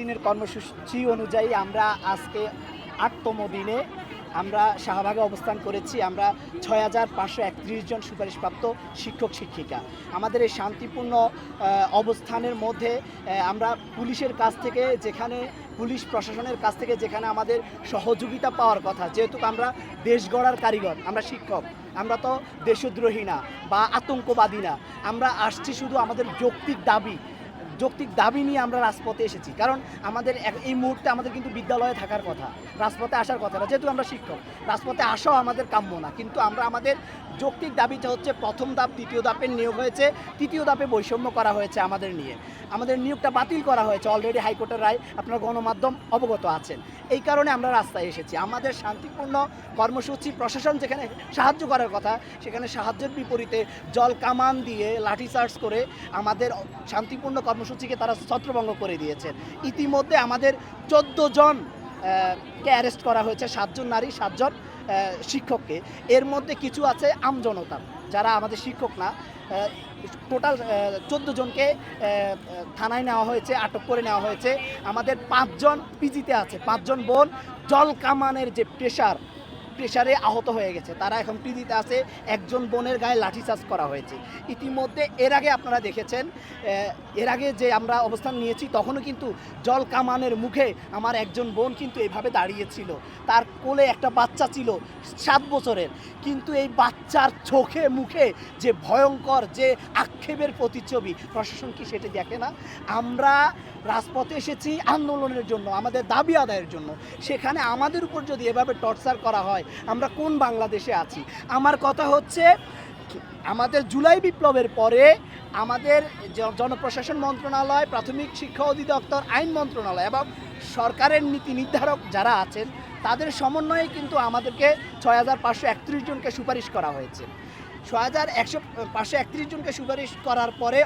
দিনের কর্মসূচি অনুযায়ী আমরা আজকে আটতম দিনে আমরা শাহবাগে অবস্থান করেছি। আমরা ছয় হাজার পাঁচশো একত্রিশ জন সুপারিশপ্রাপ্ত শিক্ষক, শিক্ষিকা। আমাদের এই শান্তিপূর্ণ অবস্থানের মধ্যে আমরা পুলিশের কাছ থেকে যেখানে, পুলিশ প্রশাসনের কাছ থেকে যেখানে আমাদের সহযোগিতা পাওয়ার কথা, যেহেতু আমরা দেশ গড়ার কারিগর, আমরা শিক্ষক, আমরা তো দেশদ্রোহী না বা আতঙ্কবাদী না, আমরা আসছি শুধু আমাদের যৌক্তিক দাবি যৌক্তিক দাবি নিয়ে আমরা রাজপথে এসেছি। কারণ আমাদের এই মুহূর্তে আমাদের কিন্তু বিদ্যালয়ে থাকার কথা, রাজপথে আসার কথা না, যেহেতু আমরা শিক্ষক। রাজপথে আসাও আমাদের কাম্য না, কিন্তু আমরা আমাদের যৌক্তিক দাবিটা হচ্ছে প্রথম ধাপ, দ্বিতীয় ধাপের নিয়োগ হয়েছে, তৃতীয় ধাপে বৈষম্য করা হয়েছে আমাদের নিয়ে। আমাদের নিয়োগটা বাতিল করা হয়েছে অলরেডি হাইকোর্টের রায়, আপনার গণমাধ্যম অবগত আছেন। এই কারণে আমরা রাস্তায় এসেছি। আমাদের শান্তিপূর্ণ কর্মসূচি, প্রশাসন যেখানে সাহায্য করার কথা, সেখানে সাহায্যের বিপরীতে জল কামান দিয়ে লাঠিচার্জ করে আমাদের শান্তিপূর্ণ কর্মসূচিকে তারা ছত্রভঙ্গ করে দিয়েছেন ইতিমধ্যে আমাদের চোদ্দ জন কে অ্যারেস্ট করা হয়েছে সাতজন নারী সাতজন শিক্ষককে। এর মধ্যে কিছু আছে আমজনতা যারা আমাদের শিক্ষক না। টোটাল চোদ্দ জনকে থানায় নেওয়া হয়েছে, আটক করে নেওয়া হয়েছে। আমাদের পাঁচজন পিজিতে আছে পাঁচজন বোন। জল কামানের যে প্রেশার প্রেশারে আহত হয়ে গেছে। তারা এখন পিজিতে আছে, একজন বোনের গায়ে লাঠিচার্জ করা হয়েছে। ইতিমধ্যে এর আগে আপনারা দেখেছেন এর আগে যে আমরা অবস্থান নিয়েছি, তখনও কিন্তু জল কামানের মুখে আমার একজন বোন কিন্তু এইভাবে দাঁড়িয়েছিল। তার কোলে একটা বাচ্চা ছিল, সাত বছরের। কিন্তু এই বাচ্চার চোখে মুখে যে ভয়ঙ্কর, যে আক্ষেপের প্রতিচ্ছবি, প্রশাসন কি সেটা দেখে না? আমরা রাজপথে এসেছি আন্দোলনের জন্য, আমাদের দাবি আদায়ের জন্য। সেখানে আমাদের উপর যদি এভাবে টর্চার করা হয় আমরা কোন বাংলাদেশে আছি? আমার কথা হচ্ছে, আমাদের জুলাই বিপ্লবের পরে আমাদের জনপ্রশাসন মন্ত্রণালয়, প্রাথমিক শিক্ষা অধিদপ্তর, আইন মন্ত্রণালয় এবং সরকারের নীতি নির্ধারক যারা আছেন, তাদের সমন্বয়ে কিন্তু আমাদেরকে ছয় হাজার পাঁচশো একত্রিশ জনকে সুপারিশ করা হয়েছে। ছয় হাজার একশো, পাঁচশো একত্রিশ জনকে সুপারিশ করার পরে